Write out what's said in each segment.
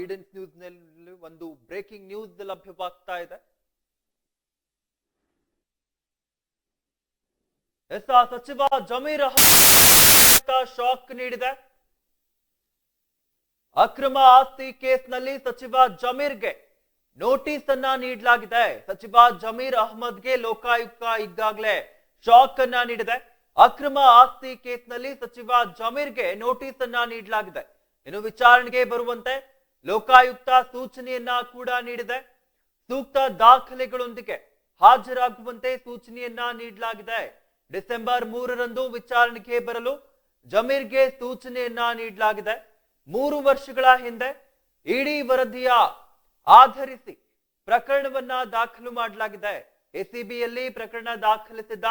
ಈಡನ್ಸ್ ನ್ಯೂಸ್ನಲ್ಲಿ ಒಂದು breaking news ಲಭ್ಯವಾಗ್ತಾ ಇದೆ. S ಸಚಿವ ಜಮೀರ್ ಅಹಮದ್ ಶಾಕ್ ನೀಡಿದೆ. ಅಕ್ರಮ ಆಸ್ತಿ ಕೇಸ್ನಲ್ಲಿ ಸಚಿವ ಜಮೀರ್ಗೆ ನೋಟಿಸ್ ಅನ್ನ ನೀಡಲಾಗಿದೆ. ಸಚಿವ ಜಮೀರ್ ಅಹಮದ್ಗೆ ಲೋಕಾಯುಕ್ತ ಈಗಾಗಲೇ ಶಾಕ್ ಅನ್ನ ನೀಡಿದೆ. ಅಕ್ರಮ ಆಸ್ತಿ ಕೇಸ್ನಲ್ಲಿ ಸಚಿವ ಜಮೀರ್ಗೆ ನೋಟಿಸ್ ಅನ್ನ ನೀಡಲಾಗಿದೆ. ಇನ್ನು ವಿಚಾರಣೆಗೆ ಬರುವಂತೆ ಲೋಕಾಯುಕ್ತ ಸೂಚನೆಯನ್ನ ಕೂಡ ನೀಡಿದೆ. ಸೂಕ್ತ ದಾಖಲೆಗಳೊಂದಿಗೆ ಹಾಜರಾಗುವಂತೆ ಸೂಚನೆಯನ್ನ ನೀಡಲಾಗಿದೆ. ಡಿಸೆಂಬರ್ ಮೂರರಂದು ವಿಚಾರಣೆಗೆ ಬರಲು ಜಮೀರ್ಗೆ ಸೂಚನೆಯನ್ನ ನೀಡಲಾಗಿದೆ. ಮೂರು ವರ್ಷಗಳ ಹಿಂದೆ ಇಡಿ ವರದಿಯ ಆಧರಿಸಿ ಪ್ರಕರಣವನ್ನ ದಾಖಲು ಮಾಡಲಾಗಿದೆ. ಎಸಿಬಿಯಲ್ಲಿ ಪ್ರಕರಣ ದಾಖಲಿಸಿದ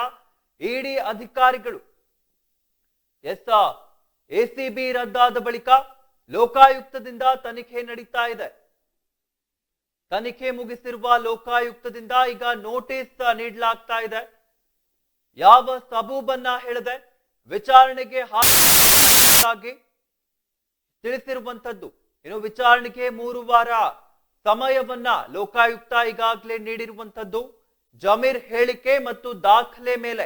ಇಡಿ ಅಧಿಕಾರಿಗಳು ಎಸ್ ಎಸಿಬಿ ರದ್ದಾದ ಬಳಿಕ ಲೋಕಾಯುಕ್ತದಿಂದ ತನಿಖೆ ನಡೀತಾ ಇದೆ. ತನಿಖೆ ಮುಗಿಸಿರುವ ಲೋಕಾಯುಕ್ತದಿಂದ ಈಗ ನೋಟಿಸ್ ನೀಡಲಾಗ್ತಾ ಇದೆ. ಯಾವ ಸಬೂಬನ್ನ ಹೇಳದೆ ವಿಚಾರಣೆಗೆ ಹಾಜರಾಗಿ ತಿಳಿಸಿರುವಂತದ್ದು ಇನ್ನು ವಿಚಾರಣೆಗೆ ಮೂರು ವಾರ ಸಮಯವನ್ನ ಲೋಕಾಯುಕ್ತ ಈಗಾಗಲೇ ನೀಡಿರುವಂತದ್ದು ಜಮೀರ್ ಹೇಳಿಕೆ ಮತ್ತು ದಾಖಲೆ ಮೇಲೆ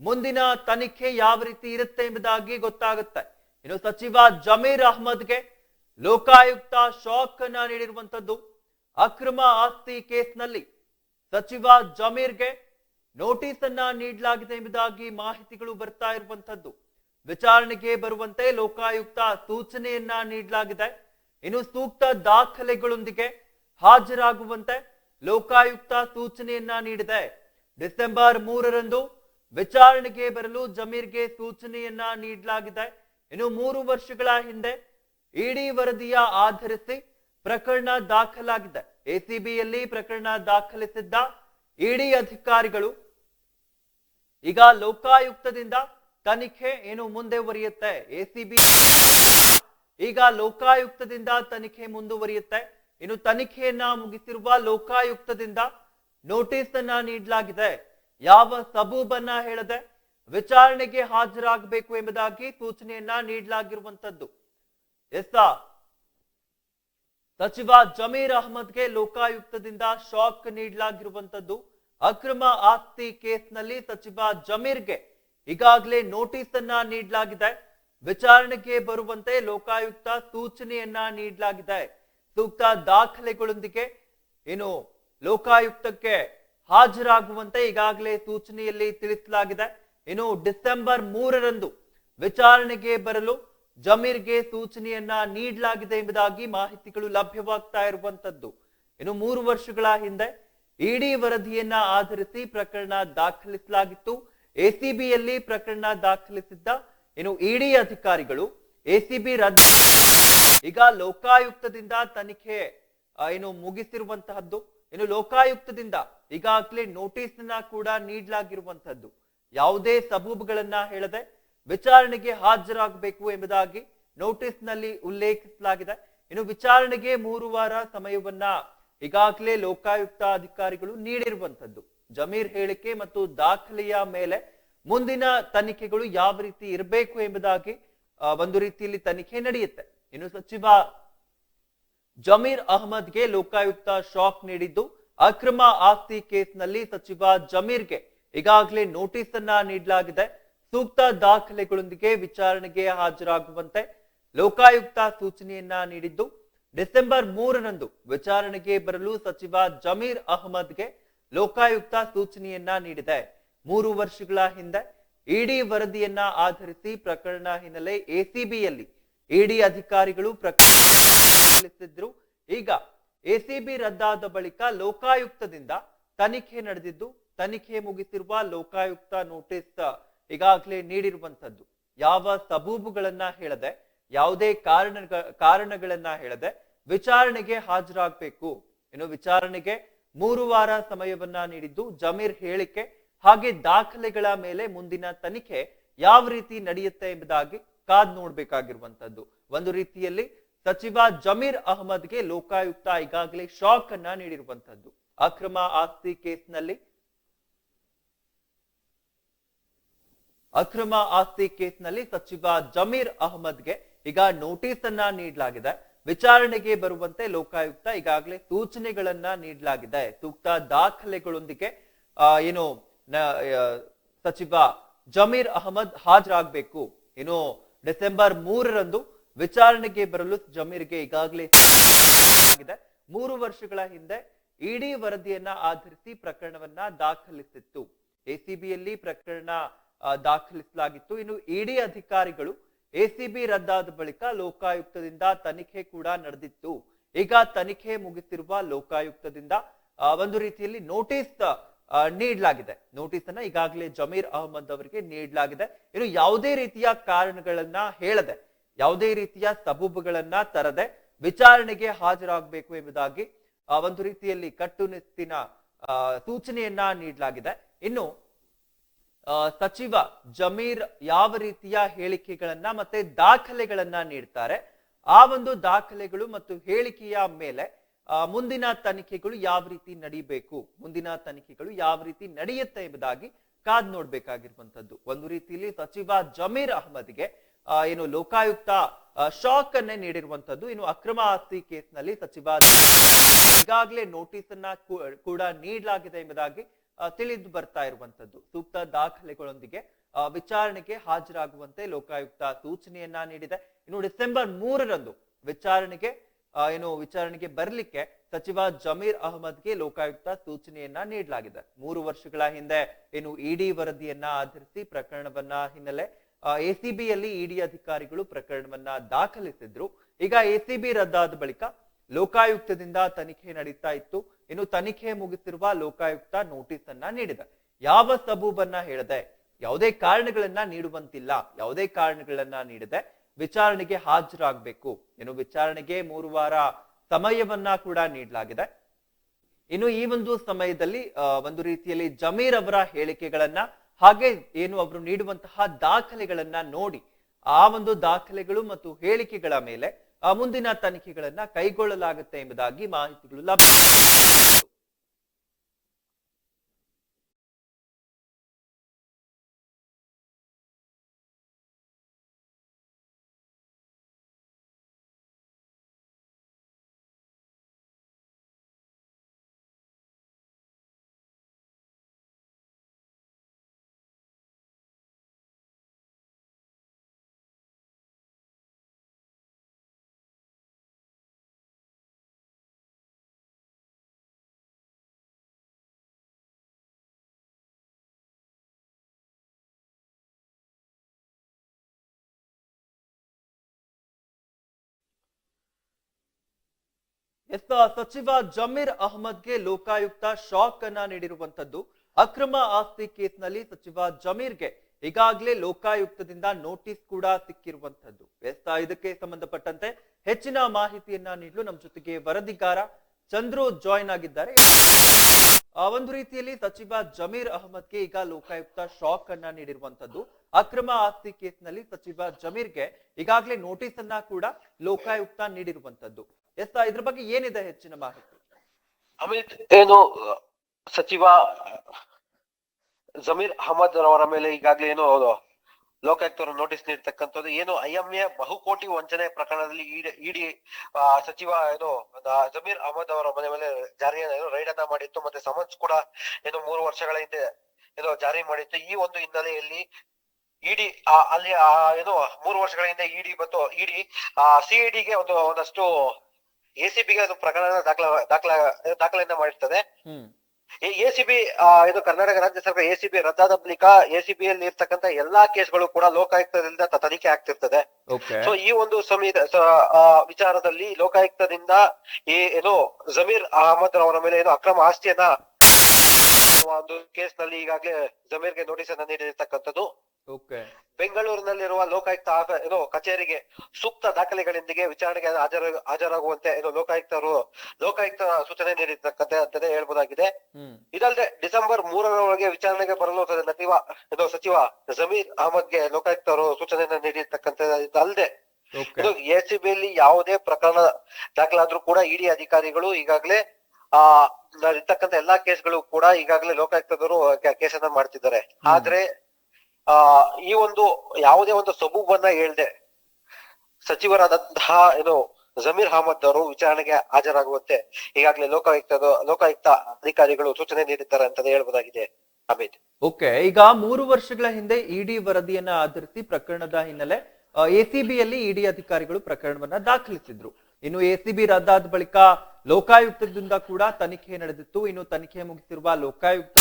ಮುಂದಿನ ತನಿಖೆ ಯಾವ ರೀತಿ ಇರುತ್ತೆ ಎಂಬುದಾಗಿ ಗೊತ್ತಾಗುತ್ತೆ. ಇನ್ನು ಸಚಿವ ಜಮೀರ್ ಅಹ್ಮದ್ಗೆ ಲೋಕಾಯುಕ್ತ ಶಾಕ್ ಅನ್ನ ನೀಡಿರುವಂತದ್ದು ಅಕ್ರಮ ಆಸ್ತಿ ಕೇಸ್ನಲ್ಲಿ ಸಚಿವ ಜಮೀರ್ಗೆ ನೋಟಿಸ್ ಅನ್ನ ನೀಡಲಾಗಿದೆ ಎಂಬುದಾಗಿ ಮಾಹಿತಿಗಳು ಬರ್ತಾ ಇರುವಂತದ್ದು ವಿಚಾರಣೆಗೆ ಬರುವಂತೆ ಲೋಕಾಯುಕ್ತ ಸೂಚನೆಯನ್ನ ನೀಡಲಾಗಿದೆ. ಇನ್ನು ಸೂಕ್ತ ದಾಖಲೆಗಳೊಂದಿಗೆ ಹಾಜರಾಗುವಂತೆ ಲೋಕಾಯುಕ್ತ ಸೂಚನೆಯನ್ನ ನೀಡಿದೆ. ಡಿಸೆಂಬರ್ ಮೂರರಂದು ವಿಚಾರಣೆಗೆ ಬರಲು ಜಮೀರ್ಗೆ ಸೂಚನೆಯನ್ನ ನೀಡಲಾಗಿದೆ. ಇನ್ನು ಮೂರು ವರ್ಷಗಳ ಹಿಂದೆ ಇಡಿ ವರದಿಯ ಆಧರಿಸಿ ಪ್ರಕರಣ ದಾಖಲಾಗಿದೆ. ಎಸಿಬಿಯಲ್ಲಿ ಪ್ರಕರಣ ದಾಖಲಿಸಿದ್ದ ಇಡಿ ಅಧಿಕಾರಿಗಳು ಈಗ ಲೋಕಾಯುಕ್ತದಿಂದ ತನಿಖೆ ಏನು ಮುಂದುವರಿಯುತ್ತೆ? ಎಸಿಬಿ ಈಗ ಲೋಕಾಯುಕ್ತದಿಂದ ತನಿಖೆ ಮುಂದುವರಿಯುತ್ತೆ. ಇನ್ನು ತನಿಖೆಯನ್ನ ಮುಗಿಸಿರುವ ಲೋಕಾಯುಕ್ತದಿಂದ ನೋಟಿಸ್ ಅನ್ನ ನೀಡಲಾಗಿದೆ. ಯಾವ ಸಬೂಬನ್ನ ಹೇಳದೆ ವಿಚಾರಣೆಗೆ ಹಾಜರಾಗಬೇಕು ಎಂಬುದಾಗಿ ಸೂಚನೆಯನ್ನ ನೀಡಲಾಗಿರುವಂತದ್ದು ಎಸ್ ಸಚಿವ ಜಮೀರ್ ಅಹಮದ್ಗೆ ಲೋಕಾಯುಕ್ತದಿಂದ ಶಾಕ್ ನೀಡಲಾಗಿರುವಂತದ್ದು ಅಕ್ರಮ ಆಸ್ತಿ ಕೇಸ್ನಲ್ಲಿ ಸಚಿವ ಜಮೀರ್ಗೆ ಈಗಾಗಲೇ ನೋಟಿಸ್ ಅನ್ನ ನೀಡಲಾಗಿದೆ. ವಿಚಾರಣೆಗೆ ಬರುವಂತೆ ಲೋಕಾಯುಕ್ತ ಸೂಚನೆಯನ್ನ ನೀಡಲಾಗಿದೆ. ಸೂಕ್ತ ದಾಖಲೆಗಳೊಂದಿಗೆ ಏನು ಲೋಕಾಯುಕ್ತಕ್ಕೆ ಹಾಜರಾಗುವಂತೆ ಈಗಾಗಲೇ ಸೂಚನೆಯಲ್ಲಿ ತಿಳಿಸಲಾಗಿದೆ. ಇನ್ನು ಡಿಸೆಂಬರ್ ಮೂರರಂದು ವಿಚಾರಣೆಗೆ ಬರಲು ಜಮೀರ್ಗೆ ಸೂಚನೆಯನ್ನ ನೀಡಲಾಗಿದೆ ಎಂಬುದಾಗಿ ಮಾಹಿತಿಗಳು ಲಭ್ಯವಾಗ್ತಾ ಇರುವಂತದ್ದು. ಇನ್ನು ಮೂರು ವರ್ಷಗಳ ಹಿಂದೆ ಇಡಿ ವರದಿಯನ್ನ ಆಧರಿಸಿ ಪ್ರಕರಣ ದಾಖಲಿಸಲಾಗಿತ್ತು. ಎಸಿಬಿಯಲ್ಲಿ ಪ್ರಕರಣ ದಾಖಲಿಸಿದ್ದ ಇನ್ನು ಇಡಿ ಅಧಿಕಾರಿಗಳು ಎಸಿಬಿ ರದ್ದು ಈಗ ಲೋಕಾಯುಕ್ತದಿಂದ ತನಿಖೆ ಏನು ಮುಗಿಸಿರುವಂತಹದ್ದು. ಇನ್ನು ಲೋಕಾಯುಕ್ತದಿಂದ ಈಗಾಗಲೇ ನೋಟಿಸ್ ಕೂಡ ನೀಡಲಾಗಿರುವಂತಹದ್ದು. ಯಾವುದೇ ಸಬೂಬುಗಳನ್ನ ಹೇಳದೆ ವಿಚಾರಣೆಗೆ ಹಾಜರಾಗಬೇಕು ಎಂಬುದಾಗಿ ನೋಟಿಸ್ನಲ್ಲಿ ಉಲ್ಲೇಖಿಸಲಾಗಿದೆ. ಇನ್ನು ವಿಚಾರಣೆಗೆ ಮೂರು ವಾರ ಸಮಯವನ್ನ ಈಗಾಗಲೇ ಲೋಕಾಯುಕ್ತ ಅಧಿಕಾರಿಗಳು ನೀಡಿರುವಂತದ್ದು ಜಮೀರ್ ಹೇಳಿಕೆ ಮತ್ತು ದಾಖಲೆಯ ಮೇಲೆ ಮುಂದಿನ ತನಿಖೆಗಳು ಯಾವ ರೀತಿ ಇರಬೇಕು ಎಂಬುದಾಗಿ ಒಂದು ರೀತಿಯಲ್ಲಿ ತನಿಖೆ ನಡೆಯುತ್ತೆ. ಇನ್ನು ಸಚಿವ ಜಮೀರ್ ಅಹಮದ್ಗೆ ಲೋಕಾಯುಕ್ತ ಶಾಕ್ ನೀಡಿದ್ದು, ಅಕ್ರಮ ಆಸ್ತಿ ಕೇಸ್ನಲ್ಲಿ ಸಚಿವ ಜಮೀರ್ಗೆ ಈಗಾಗಲೇ ನೋಟಿಸ್ ಅನ್ನ ನೀಡಲಾಗಿದೆ. ಸೂಕ್ತ ದಾಖಲೆಗಳೊಂದಿಗೆ ವಿಚಾರಣೆಗೆ ಹಾಜರಾಗುವಂತೆ ಲೋಕಾಯುಕ್ತ ಸೂಚನೆಯನ್ನ ನೀಡಿದ್ದು, ಡಿಸೆಂಬರ್ ಮೂರರಂದು ವಿಚಾರಣೆಗೆ ಬರಲು ಸಚಿವ ಜಮೀರ್ ಅಹಮದ್ಗೆ ಲೋಕಾಯುಕ್ತ ಸೂಚನೆಯನ್ನ ನೀಡಿದೆ. ಮೂರು ವರ್ಷಗಳ ಹಿಂದೆ ಇಡಿ ವರದಿಯನ್ನ ಆಧರಿಸಿ ಪ್ರಕರಣ ಹಿನ್ನೆಲೆ ಎಸಿಬಿಯಲ್ಲಿ ಇಡಿ ಅಧಿಕಾರಿಗಳು ಪ್ರಕರಣ ಈಗ ಎಸಿಬಿ ರದ್ದಾದ ಬಳಿಕ ಲೋಕಾಯುಕ್ತದಿಂದ ತನಿಖೆ ನಡೆದಿದ್ದು ತನಿಖೆ ಮುಗಿಸಿರುವ ಲೋಕಾಯುಕ್ತ ನೋಟಿಸ್ ಈಗಾಗಲೇ ನೀಡಿರುವಂತದ್ದು ಯಾವ ಸಬೂಬುಗಳನ್ನ ಹೇಳದೆ, ಯಾವುದೇ ಕಾರಣ ಕಾರಣಗಳನ್ನ ಹೇಳದೆ ವಿಚಾರಣೆಗೆ ಹಾಜರಾಗಬೇಕು. ಇನ್ನು ವಿಚಾರಣೆಗೆ ಮೂರು ವಾರ ಸಮಯವನ್ನ ನೀಡಿದ್ದು ಜಮೀರ್ ಹೇಳಿಕೆ ಹಾಗೆ ದಾಖಲೆಗಳ ಮೇಲೆ ಮುಂದಿನ ತನಿಖೆ ಯಾವ ರೀತಿ ನಡೆಯುತ್ತೆ ಎಂಬುದಾಗಿ ಕಾದ್ ನೋಡ್ಬೇಕಾಗಿರುವಂತದ್ದು ಒಂದು ರೀತಿಯಲ್ಲಿ ಸಚಿವ ಜಮೀರ್ ಅಹಮದ್ಗೆ ಲೋಕಾಯುಕ್ತ ಈಗಾಗಲೇ ಶಾಕ್ ಅನ್ನ ನೀಡಿರುವಂತದ್ದು ಅಕ್ರಮ ಆಸ್ತಿ ಕೇಸ್ನಲ್ಲಿ ಅಕ್ರಮ ಆಸ್ತಿ ಕೇಸ್ನಲ್ಲಿ ಸಚಿವ ಜಮೀರ್ ಅಹಮದ್ಗೆ ಈಗ ನೋಟಿಸ್ ಅನ್ನ ನೀಡಲಾಗಿದೆ. ವಿಚಾರಣೆಗೆ ಬರುವಂತೆ ಲೋಕಾಯುಕ್ತ ಈಗಾಗಲೇ ಸೂಚನೆಗಳನ್ನ ನೀಡಲಾಗಿದೆ. ಸೂಕ್ತ ದಾಖಲೆಗಳೊಂದಿಗೆ ಏನು ಸಚಿವ ಜಮೀರ್ ಅಹಮದ್ ಹಾಜರಾಗಬೇಕು. ಏನು ಡಿಸೆಂಬರ್ ಮೂರರಂದು ವಿಚಾರಣೆಗೆ ಬರಲು ಜಮೀರ್ಗೆ ಈಗಾಗಲೇ ಆಗಿದೆ. ಮೂರು ವರ್ಷಗಳ ಹಿಂದೆ ಇಡಿ ವರದಿಯನ್ನ ಆಧರಿಸಿ ಪ್ರಕರಣವನ್ನ ದಾಖಲಿಸಿತ್ತು. ಎಸಿಬಿಯಲ್ಲಿ ಪ್ರಕರಣ ದಾಖಲಿಸಲಾಗಿತ್ತು. ಇನ್ನು ಇಡಿ ಅಧಿಕಾರಿಗಳು ಎಸಿಬಿ ರದ್ದಾದ ಬಳಿಕ ಲೋಕಾಯುಕ್ತದಿಂದ ತನಿಖೆ ಕೂಡ ನಡೆದಿತ್ತು. ಈಗ ತನಿಖೆ ಮುಗಿಸಿರುವ ಲೋಕಾಯುಕ್ತದಿಂದ ಒಂದು ರೀತಿಯಲ್ಲಿ ನೋಟಿಸ್ ನೀಡಲಾಗಿದೆ. ನೋಟಿಸ್ ಅನ್ನ ಈಗಾಗಲೇ ಜಮೀರ್ ಅಹಮದ್ ಅವರಿಗೆ ನೀಡಲಾಗಿದೆ. ಇನ್ನು ಯಾವುದೇ ರೀತಿಯ ಕಾರಣಗಳನ್ನ ಹೇಳದೆ, ಯಾವುದೇ ರೀತಿಯ ಸಬೂಬುಗಳನ್ನ ತರದೆ ವಿಚಾರಣೆಗೆ ಹಾಜರಾಗಬೇಕು ಎಂಬುದಾಗಿ ಒಂದು ರೀತಿಯಲ್ಲಿ ಕಟ್ಟುನಿಟ್ಟಿನ ಸೂಚನೆಯನ್ನ ನೀಡಲಾಗಿದೆ. ಇನ್ನು ಸಚಿವ ಜಮೀರ್ ಯಾವ ರೀತಿಯ ಹೇಳಿಕೆಗಳನ್ನ ಮತ್ತೆ ದಾಖಲೆಗಳನ್ನ ನೀಡ್ತಾರೆ? ಆ ಒಂದು ದಾಖಲೆಗಳು ಮತ್ತು ಹೇಳಿಕೆಯ ಮೇಲೆ ಮುಂದಿನ ತನಿಖೆಗಳು ಯಾವ ರೀತಿ ನಡೀಬೇಕು? ಮುಂದಿನ ತನಿಖೆಗಳು ಯಾವ ರೀತಿ ನಡೆಯುತ್ತೆ ಎಂಬುದಾಗಿ ಕಾದ್ ನೋಡ್ಬೇಕಾಗಿರುವಂತದ್ದು ಒಂದು ರೀತಿಯಲ್ಲಿ ಸಚಿವ ಜಮೀರ್ ಅಹಮದ್ಗೆ ಏನು ಲೋಕಾಯುಕ್ತ ಶಾಕ್ ಅನ್ನೇ ನೀಡಿರುವಂತದ್ದು ಇನ್ನು ಅಕ್ರಮ ಆಸ್ತಿ ಕೇಸ್ನಲ್ಲಿ ಸಚಿವ ಈಗಾಗಲೇ ನೋಟಿಸ್ ಅನ್ನ ಕೂಡ ನೀಡಲಾಗಿದೆ ಎಂಬುದಾಗಿ ತಿಳಿದು ಬರ್ತಾ ಇರುವಂತದ್ದು ಸೂಕ್ತ ದಾಖಲೆಗಳೊಂದಿಗೆ ವಿಚಾರಣೆಗೆ ಹಾಜರಾಗುವಂತೆ ಲೋಕಾಯುಕ್ತ ಸೂಚನೆಯನ್ನ ನೀಡಿದೆ. ಇನ್ನು ಡಿಸೆಂಬರ್ ಮೂರರಂದು ವಿಚಾರಣೆಗೆ ಏನು ವಿಚಾರಣೆಗೆ ಬರಲಿಕ್ಕೆ ಸಚಿವ ಜಮೀರ್ ಅಹಮದ್ಗೆ ಲೋಕಾಯುಕ್ತ ಸೂಚನೆಯನ್ನ ನೀಡಲಾಗಿದೆ. ಮೂರು ವರ್ಷಗಳ ಹಿಂದೆ ಏನು ಇಡಿ ವರದಿಯನ್ನ ಆಧರಿಸಿ ಪ್ರಕರಣವನ್ನ ಹಿನ್ನೆಲೆ ಎಸಿಬಿಯಲ್ಲಿ ಇಡಿ ಅಧಿಕಾರಿಗಳು ಪ್ರಕರಣವನ್ನ ದಾಖಲಿಸಿದ್ರು. ಈಗ ಎಸಿಬಿ ರದ್ದಾದ ಬಳಿಕ ಲೋಕಾಯುಕ್ತದಿಂದ ತನಿಖೆ ನಡೀತಾ ಇತ್ತು. ಇನ್ನು ತನಿಖೆ ಮುಗಿಸಿರುವ ಲೋಕಾಯುಕ್ತ ನೋಟಿಸ್ ಅನ್ನ ನೀಡಿದೆ. ಯಾವ ಸಬೂಬನ್ನ ಹೇಳದೆ, ಯಾವುದೇ ಕಾರಣಗಳನ್ನ ನೀಡುವಂತಿಲ್ಲ, ಯಾವುದೇ ಕಾರಣಗಳನ್ನ ನೀಡದೆ ವಿಚಾರಣೆಗೆ ಹಾಜರಾಗಬೇಕು ಇನ್ನು ವಿಚಾರಣೆಗೆ ಮೂರು ವಾರ ಸಮಯವನ್ನ ಕೂಡ ನೀಡಲಾಗಿದೆ. ಇನ್ನು ಈ ಒಂದು ಸಮಯದಲ್ಲಿ ಒಂದು ರೀತಿಯಲ್ಲಿ ಜಮೀರ್ ಅವರ ಹೇಳಿಕೆಗಳನ್ನ ಹಾಗೆ ಏನು ಅವರು ನೀಡುವಂತಹ ದಾಖಲೆಗಳನ್ನ ನೋಡಿ, ಆ ಒಂದು ದಾಖಲೆಗಳು ಮತ್ತು ಹೇಳಿಕೆಗಳ ಮೇಲೆ ಮುಂದಿನ ತನಿಖೆಗಳನ್ನ ಕೈಗೊಳ್ಳಲಾಗುತ್ತೆ ಎಂಬುದಾಗಿ ಮಾಹಿತಿಗಳು ಲಭ್ಯ. ಎಸ್ ಸಚಿವ ಜಮೀರ್ ಅಹಮದ್ಗೆ ಲೋಕಾಯುಕ್ತ ಶಾಕ್ ಅನ್ನ ನೀಡಿರುವಂತದ್ದು ಅಕ್ರಮ ಆಸ್ತಿ ಕೇಸ್ನಲ್ಲಿ ಸಚಿವ ಜಮೀರ್ಗೆ ಈಗಾಗಲೇ ಲೋಕಾಯುಕ್ತದಿಂದ ನೋಟಿಸ್ ಕೂಡ ಸಿಕ್ಕಿರುವಂತದ್ದು ಎಸ್ ಇದಕ್ಕೆ ಸಂಬಂಧಪಟ್ಟಂತೆ ಹೆಚ್ಚಿನ ಮಾಹಿತಿಯನ್ನ ನೀಡಲು ನಮ್ಮ ಜೊತೆಗೆ ವರದಿಗಾರ ಚಂದ್ರು ಜಾಯ್ನ್ ಆಗಿದ್ದಾರೆ. ಆ ಒಂದು ರೀತಿಯಲ್ಲಿ ಸಚಿವ ಜಮೀರ್ ಅಹಮದ್ಗೆ ಈಗ ಲೋಕಾಯುಕ್ತ ಶಾಕ್ ಅನ್ನ ನೀಡಿರುವಂತದ್ದು ಅಕ್ರಮ ಆಸ್ತಿ ಕೇಸ್ನಲ್ಲಿ ಸಚಿವ ಜಮೀರ್ಗೆ ಈಗಾಗಲೇ ನೋಟಿಸ್ ಅನ್ನ ಕೂಡ ಲೋಕಾಯುಕ್ತ ನೀಡಿರುವಂತದ್ದು ಎಸ್ ಇದ್ರ ಬಗ್ಗೆ ಏನಿದೆ ಹೆಚ್ಚಿನ ಮಾಹಿತಿ? ಅಮಿತ್ ಏನು ಸಚಿವ ಜಮೀರ್ ಅಹಮದ್ ಅವರ ಮೇಲೆ ಈಗಾಗಲೇ ಏನು ಲೋಕಾಯುಕ್ತರು ನೋಟಿಸ್ ನೀಡ್ತಕ್ಕಂಥದ್ದು ಏನು ಐಎಂಎ ಬಹುಕೋಟಿ ವಂಚನೆ ಪ್ರಕರಣದಲ್ಲಿ ಇಡಿ ಆ, ಸಚಿವ ಏನು ಜಮೀರ್ ಅಹಮದ್ ಅವರ ಮನೆ ಮೇಲೆ ಜಾರಿ ರೈಡ್ ಅನ್ನ ಮಾಡಿತ್ತು ಮತ್ತೆ ಸಮನ್ಸ್ ಕೂಡ ಏನು ಮೂರು ವರ್ಷಗಳ ಹಿಂದೆ ಏನು ಜಾರಿ ಮಾಡಿತ್ತು. ಈ ಒಂದು ಹಿನ್ನೆಲೆಯಲ್ಲಿ ಇಡಿ ಅಲ್ಲಿ ಆ, ಏನು ಮೂರು ವರ್ಷಗಳ ಹಿಂದೆ ಇಡಿ ಮತ್ತು ಇಡಿ ಸಿಇಡಿಗೆ ಒಂದು ಒಂದಷ್ಟು ಎಸಿಬಿಗೆ ಅದು ಪ್ರಕರಣ ದಾಖಲ ದಾಖಲ ದಾಖಲೆಯನ್ನ ಮಾಡಿರ್ತದೆ. ಎಸಿಬಿ ಇದು ಕರ್ನಾಟಕ ರಾಜ್ಯ ಸರ್ಕಾರ ಎಸಿಬಿ ರದ್ದಾದ ಬಳಿಕ ಎಸಿಬಿ ಅಲ್ಲಿ ಇರ್ತಕ್ಕಂತ ಎಲ್ಲಾ ಕೇಸ್ಗಳು ಕೂಡ ಲೋಕಾಯುಕ್ತದಿಂದ ತನಿಖೆ ಆಗ್ತಿರ್ತದೆ. ಸೊ ಈ ಒಂದು ಸಮಿತ ವಿಚಾರದಲ್ಲಿ ಲೋಕಾಯುಕ್ತದಿಂದ ಈ ಏನು ಜಮೀರ್ ಅಹಮದ್ ಅವರ ಮೇಲೆ ಏನು ಅಕ್ರಮ ಆಸ್ತಿಯನ್ನ ಒಂದು ಕೇಸ್ನಲ್ಲಿ ಈಗಾಗಲೇ ಜಮೀರ್ಗೆ ನೋಟಿಸ್ ಅನ್ನ ನೀಡಿರ್ತಕ್ಕಂಥದ್ದು. ಬೆಂಗಳೂರಿನಲ್ಲಿರುವ ಲೋಕಾಯುಕ್ತ ಏನು ಕಚೇರಿಗೆ ಸೂಕ್ತ ದಾಖಲೆಗಳೊಂದಿಗೆ ವಿಚಾರಣೆಗೆ ಹಾಜರ ಹಾಜರಾಗುವಂತೆ ಏನು ಲೋಕಾಯುಕ್ತರು ಲೋಕಾಯುಕ್ತ ಸೂಚನೆ ನೀಡಿರ್ತಕ್ಕಂತೆ ಅಂತಾನೆ ಹೇಳ್ಬೋದಾಗಿದೆ. ಇದಲ್ಲದೆ ಡಿಸೆಂಬರ್ ಮೂರರೊಳಗೆ ವಿಚಾರಣೆಗೆ ಬರಲು ಸಚಿವ ಇದು ಸಚಿವ ಜಮೀರ್ ಅಹಮದ್ಗೆ ಲೋಕಾಯುಕ್ತರು ಸೂಚನೆಯನ್ನು ನೀಡಿರ್ತಕ್ಕಂತ ಇದಲ್ಲದೆ ಇದು ಎಸಿಬಿಯಲ್ಲಿ ಯಾವುದೇ ಪ್ರಕರಣ ದಾಖಲಾದ್ರೂ ಕೂಡ ಇಡಿ ಅಧಿಕಾರಿಗಳು ಈಗಾಗಲೇ ಆ ಇರ್ತಕ್ಕಂತ ಎಲ್ಲಾ ಕೇಸ್ಗಳು ಕೂಡ ಈಗಾಗಲೇ ಲೋಕಾಯುಕ್ತದವರು ಕೇಸನ್ನ ಮಾಡ್ತಿದ್ದಾರೆ. ಆದ್ರೆ ಆ, ಈ ಒಂದು ಯಾವುದೇ ಒಂದು ಸಬೂಬನ್ನ ಹೇಳ್ದೆ. ಸಚಿವರಾದಂತಹ, ಏನು, ಜಮೀರ್ ಅಹಮದ್ ಅವರು ವಿಚಾರಣೆಗೆ ಹಾಜರಾಗುವಂತೆ ಈಗಾಗಲೇ ಲೋಕಾಯುಕ್ತದ ಲೋಕಾಯುಕ್ತ ಅಧಿಕಾರಿಗಳು ಸೂಚನೆ ನೀಡಿದ್ದಾರೆ ಅಂತ ಹೇಳಬಹುದಾಗಿದೆ ಅಮಿತ್. ಓಕೆ, ಈಗ ಮೂರು ವರ್ಷಗಳ ಹಿಂದೆ ಇಡಿ ವರದಿಯನ್ನ ಆಧರಿಸಿ ಪ್ರಕರಣದ ಹಿನ್ನೆಲೆ ಎಸಿಬಿಯಲ್ಲಿ ಇಡಿ ಅಧಿಕಾರಿಗಳು ಪ್ರಕರಣವನ್ನ ದಾಖಲಿಸಿದ್ರು. ಇನ್ನು ಎಸಿಬಿ ರದ್ದಾದ ಬಳಿಕ ಲೋಕಾಯುಕ್ತದಿಂದ ಕೂಡ ತನಿಖೆ ನಡೆದಿತ್ತು. ಇನ್ನು ತನಿಖೆ ಮುಗಿಸಿರುವ ಲೋಕಾಯುಕ್ತ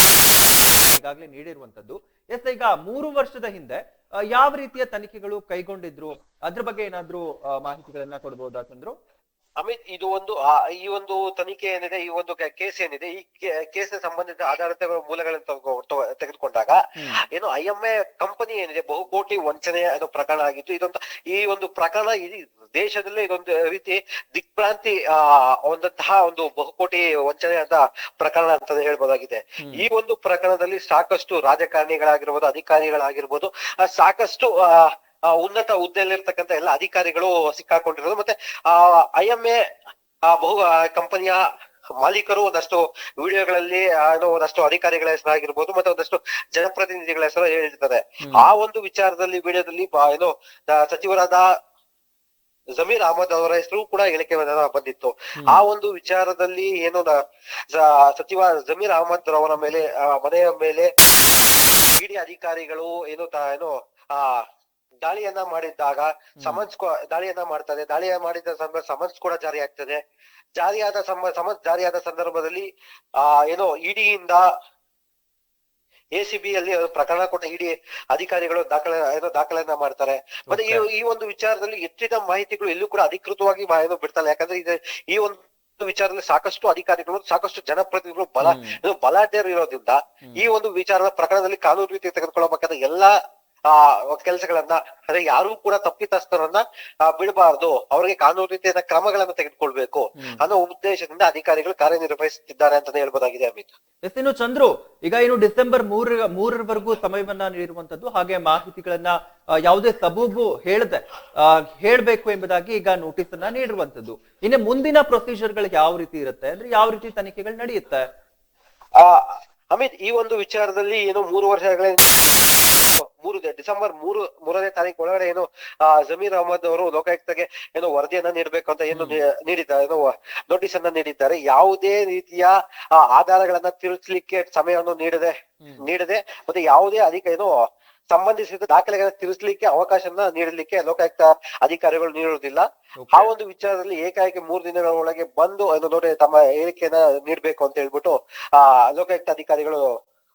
ಈಗಾಗಲೇ ನೀಡಿರುವಂತದ್ದು. ಎಸ್, ಈಗ ಮೂರು ವರ್ಷದ ಹಿಂದೆ ಯಾವ ರೀತಿಯ ತನಿಖೆಗಳು ಕೈಗೊಂಡಿದ್ರು? ಅದ್ರ ಬಗ್ಗೆ ಏನಾದ್ರೂ ಮಾಹಿತಿಗಳನ್ನ ಕೊಡ್ಬೋದಾ ಚಂದ್ರು? ಅಮಿತ್ ಇದು ಒಂದು ಈ ಒಂದು ತನಿಖೆ ಏನಿದೆ ಈ ಒಂದು ಕೇಸ್ ಏನಿದೆ ಈ ಕೇಸ್ ಸಂಬಂಧಿತ ಆಧಾರಿತ ಮೂಲಗಳನ್ನು ತಗೊ- ತಗೊ- ತೆಗೆದುಕೊಂಡಾಗ ಏನು ಐ ಎಂ ಎ ಕಂಪನಿ ಏನಿದೆ ಬಹುಕೋಟಿ ವಂಚನೆ ಅದು ಪ್ರಕರಣ ಆಗಿತ್ತು ಇದೊಂದು ಈ ಒಂದು ಪ್ರಕರಣ ಇಡೀ ದೇಶದಲ್ಲೇ ಇದೊಂದು ರೀತಿ ದಿಗ್ಭ್ರಾಂತಿ ಆ ಒಂದಂತಹ ಒಂದು ಬಹುಕೋಟಿ ವಂಚನೆ ಅಂತ ಪ್ರಕರಣ ಅಂತ ಹೇಳ್ಬೋದಾಗಿದೆ. ಈ ಒಂದು ಪ್ರಕರಣದಲ್ಲಿ ಸಾಕಷ್ಟು ರಾಜಕಾರಣಿಗಳಾಗಿರ್ಬೋದು ಅಧಿಕಾರಿಗಳಾಗಿರ್ಬೋದು ಸಾಕಷ್ಟು ಉನ್ನತ ಹುದ್ದೆಯಲ್ಲಿರ್ತಕ್ಕಂಥ ಎಲ್ಲ ಅಧಿಕಾರಿಗಳು ಸಿಕ್ಕಾಕೊಂಡಿರೋದು. ಮತ್ತೆ ಆ ಐ ಎಂ ಎ ಬಹು ಕಂಪನಿಯ ಮಾಲೀಕರು ಒಂದಷ್ಟು ವಿಡಿಯೋಗಳಲ್ಲಿ ಏನೋ ಒಂದಷ್ಟು ಅಧಿಕಾರಿಗಳ ಹೆಸರಾಗಿರ್ಬೋದು ಮತ್ತೆ ಒಂದಷ್ಟು ಜನಪ್ರತಿನಿಧಿಗಳ ಹೆಸರು ಹೇಳಿರ್ತಾರೆ. ಆ ಒಂದು ವಿಚಾರದಲ್ಲಿ ವಿಡಿಯೋದಲ್ಲಿ ಏನು ಸಚಿವರಾದ ಜಮೀರ್ ಅಹಮದ್ ಅವರ ಹೆಸರು ಕೂಡ ಹೇಳಿಕೆ ಬಂದಿತ್ತು. ಆ ಒಂದು ವಿಚಾರದಲ್ಲಿ ಏನು ಸಚಿವ ಜಮೀರ್ ಅಹಮದ್ ಅವರ ಮೇಲೆ ಆ, ಮನೆಯ ಮೇಲೆ ಇಡಿ ಅಧಿಕಾರಿಗಳು ಏನು ಏನು ಆ ದಾಳಿಯನ್ನ ಮಾಡಿದ್ದಾಗ ಸಮನ್ಸ್ ದಾಳಿಯನ್ನ ಮಾಡ್ತದೆ. ದಾಳಿಯ ಮಾಡಿದ ಸಂದರ್ಭ ಸಮನ್ಸ್ ಕೂಡ ಜಾರಿ ಆಗ್ತದೆ. ಜಾರಿಯಾದ ಸಮ ಸಮನ್ಸ್ ಜಾರಿಯಾದ ಸಂದರ್ಭದಲ್ಲಿ ಆ ಏನೋ ಇಡಿಯಿಂದ ಎಸಿಬಿ ಅಲ್ಲಿ ಪ್ರಕರಣ ಕೊಟ್ಟ ಇಡಿ ಅಧಿಕಾರಿಗಳು ದಾಖಲೆ ಏನೋ ದಾಖಲೆಯನ್ನ ಮಾಡ್ತಾರೆ. ಮತ್ತೆ ಈ ಒಂದು ವಿಚಾರದಲ್ಲಿ ಹೆಚ್ಚಿನ ಮಾಹಿತಿಗಳು ಎಲ್ಲೂ ಕೂಡ ಅಧಿಕೃತವಾಗಿ ಏನೋ ಬಿಡ್ತಲ್ಲ. ಯಾಕಂದ್ರೆ ಇದು ಈ ಒಂದು ವಿಚಾರದಲ್ಲಿ ಸಾಕಷ್ಟು ಅಧಿಕಾರಿಗಳು ಸಾಕಷ್ಟು ಜನಪ್ರತಿನಿಧಿಗಳು ಬಲ ಬಲಾಢ್ಯರು ಇರೋದ್ರಿಂದ ಈ ಒಂದು ವಿಚಾರದ ಪ್ರಕರಣದಲ್ಲಿ ಕಾನೂನು ರೀತಿ ತೆಗೆದುಕೊಳ್ಳಬೇಕಾದ ಎಲ್ಲಾ ಆ ಕೆಲಸಗಳನ್ನ ಅದೇ ಯಾರು ಕೂಡ ತಪ್ಪಿತಸ್ಥರನ್ನ ಬಿಡಬಾರದು. ಅವರಿಗೆ ಕಾನೂನು ರೀತಿಯ ಕ್ರಮಗಳನ್ನ ತೆಗೆದುಕೊಳ್ಬೇಕು ಅನ್ನೋ ಉದ್ದೇಶದಿಂದ ಅಧಿಕಾರಿಗಳು ಕಾರ್ಯನಿರ್ವಹಿಸುತ್ತಿದ್ದಾರೆ ಅಂತಾನೆ ಹೇಳ್ಬೋದಾಗಿದೆ ಅಮಿತ್. ಎಸ್ ಇನ್ನು ಚಂದ್ರು ಈಗ ಇನ್ನು ಡಿಸೆಂಬರ್ ಮೂರ ಮೂರರವರೆಗೂ ಸಮಯವನ್ನ ನೀಡಿರುವಂತದ್ದು ಹಾಗೆ ಮಾಹಿತಿಗಳನ್ನ ಯಾವುದೇ ಸಬೂಬು ಹೇಳದೆ ಆ, ಹೇಳ್ಬೇಕು ಎಂಬುದಾಗಿ ಈಗ ನೋಟಿಸ್ ಅನ್ನ ನೀಡಿರುವಂತದ್ದು. ಇನ್ನು ಮುಂದಿನ ಪ್ರೊಸೀಜರ್ಗಳು ಯಾವ ರೀತಿ ಇರುತ್ತೆ? ಅಂದ್ರೆ ಯಾವ ರೀತಿ ತನಿಖೆಗಳು ನಡೆಯುತ್ತೆ? ಅಮಿತ್ ಈ ಒಂದು ವಿಚಾರದಲ್ಲಿ ಏನು ಮೂರು ವರ್ಷಗಳ ಮೂರು ಡಿಸೆಂಬರ್ ಮೂರು ಮೂರನೇ ತಾರೀಕು ಒಳಗಡೆ ಏನು ಜಮೀರ್ ಅಹಮದ್ ಅವರು ಲೋಕಾಯುಕ್ತಗೆ ಏನು ವರದಿಯನ್ನ ನೀಡಬೇಕು ಅಂತ ಏನು ನೀಡಿದ್ದಾರೆ ಏನು ನೋಟಿಸ್ ಅನ್ನ ನೀಡಿದ್ದಾರೆ. ಯಾವುದೇ ರೀತಿಯ ಆ, ಆಧಾರಗಳನ್ನ ತಿರುಚಲಿಕ್ಕೆ ಸಮಯವನ್ನು ನೀಡದೆ ನೀಡದೆ ಮತ್ತೆ ಯಾವುದೇ ಅಧಿಕ ಏನು ಸಂಬಂಧಿಸಿದ ದಾಖಲೆಗಳನ್ನ ತಿರುಚಲಿಕ್ಕೆ ಅವಕಾಶನ ನೀಡಲಿಕ್ಕೆ ಲೋಕಾಯುಕ್ತ ಅಧಿಕಾರಿಗಳು ನೀಡುವುದಿಲ್ಲ. ಆ ಒಂದು ವಿಚಾರದಲ್ಲಿ ಏಕಾಏಕಿ ಮೂರು ದಿನಗಳ ಒಳಗೆ ಬಂದು ಅದು ನೋಡಿ ತಮ್ಮ ಹೇಳಿಕೆಯನ್ನ ನೀಡಬೇಕು ಅಂತ ಹೇಳ್ಬಿಟ್ಟು ಆ ಲೋಕಾಯುಕ್ತ ಅಧಿಕಾರಿಗಳು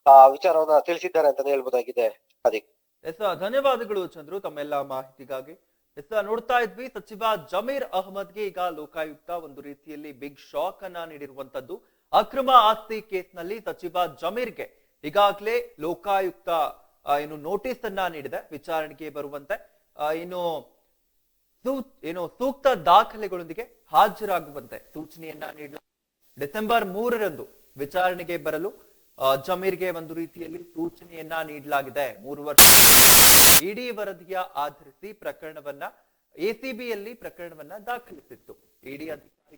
ಆ ವಿಚಾರವನ್ನ ತಿಳಿಸಿದ್ದಾರೆ ಅಂತಾನೆ ಹೇಳ್ಬೋದಾಗಿದೆ ಅದಕ್ಕೆ. ಎಸ್ ಧನ್ಯವಾದಗಳು ಚಂದ್ರು ತಮ್ಮೆಲ್ಲ ಮಾಹಿತಿಗಾಗಿ. ಎಸ್ ನೋಡ್ತಾ ಇದ್ವಿ, ಸಚಿವ ಜಮೀರ್ ಅಹಮದ್ಗೆ ಈಗ ಲೋಕಾಯುಕ್ತ ಒಂದು ರೀತಿಯಲ್ಲಿ ಬಿಗ್ ಶಾಕ್ ಅನ್ನ ನೀಡಿರುವಂತದ್ದು. ಅಕ್ರಮ ಆಸ್ತಿ ಕೇಸ್ನಲ್ಲಿ ಸಚಿವ ಜಮೀರ್ಗೆ ಈಗಾಗಲೇ ಲೋಕಾಯುಕ್ತ ಏನು ನೋಟಿಸ್ ಅನ್ನ ನೀಡಿದೆ, ವಿಚಾರಣೆಗೆ ಬರುವಂತೆ. ಇನ್ನು ಏನು ಸೂಕ್ತ ದಾಖಲೆಗಳೊಂದಿಗೆ ಹಾಜರಾಗುವಂತೆ ಸೂಚನೆಯನ್ನ ನೀಡಲು ಡಿಸೆಂಬರ್ ಮೂರರಂದು ವಿಚಾರಣೆಗೆ ಬರಲು ಜಮೀರ್ಗೆ ಒಂದು ರೀತಿಯಲ್ಲಿ ಸೂಚನೆಯನ್ನ ನೀಡಲಾಗಿದೆ. ಮೂರು ವರ್ಷ ಇಡಿ ವರದಿಯ ಆಧರಿಸಿ ಪ್ರಕರಣವನ್ನ, ಎಸಿಬಿಯಲ್ಲಿ ಪ್ರಕರಣವನ್ನ ದಾಖಲಿಸಿತ್ತು. ಇಡಿ ಅಧಿಕಾರಿ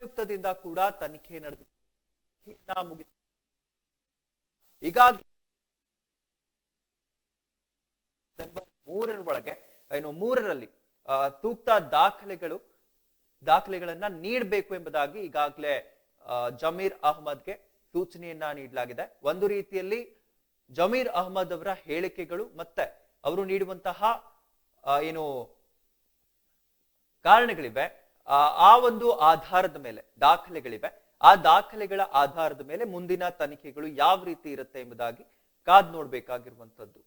ಆಯುಕ್ತದಿಂದ ಕೂಡ ತನಿಖೆ ನಡೆದ ಮೂರರ ಒಳಗೆ, ಏನು ಮೂರರಲ್ಲಿ ಸೂಕ್ತ ದಾಖಲೆಗಳು, ದಾಖಲೆಗಳನ್ನ ನೀಡಬೇಕು ಎಂಬುದಾಗಿ ಈಗಾಗಲೇ ಜಮೀರ್ ಅಹಮದ್ಗೆ ಸೂಚನೆಯನ್ನ ನೀಡಲಾಗಿದೆ. ಒಂದು ರೀತಿಯಲ್ಲಿ ಜಮೀರ್ ಅಹಮದ್ ಅವರ ಹೇಳಿಕೆಗಳು ಮತ್ತೆ ಅವರು ನೀಡುವಂತಹ ಏನು ಕಾರಣಗಳಿವೆ ಆ, ಒಂದು ಆಧಾರದ ಮೇಲೆ ದಾಖಲೆಗಳಿವೆ. ಆ ದಾಖಲೆಗಳ ಆಧಾರದ ಮೇಲೆ ಮುಂದಿನ ತನಿಖೆಗಳು ಯಾವ ರೀತಿ ಇರುತ್ತೆ ಎಂಬುದಾಗಿ ಕಾದ್ ನೋಡ್ಬೇಕಾಗಿರುವಂತದ್ದು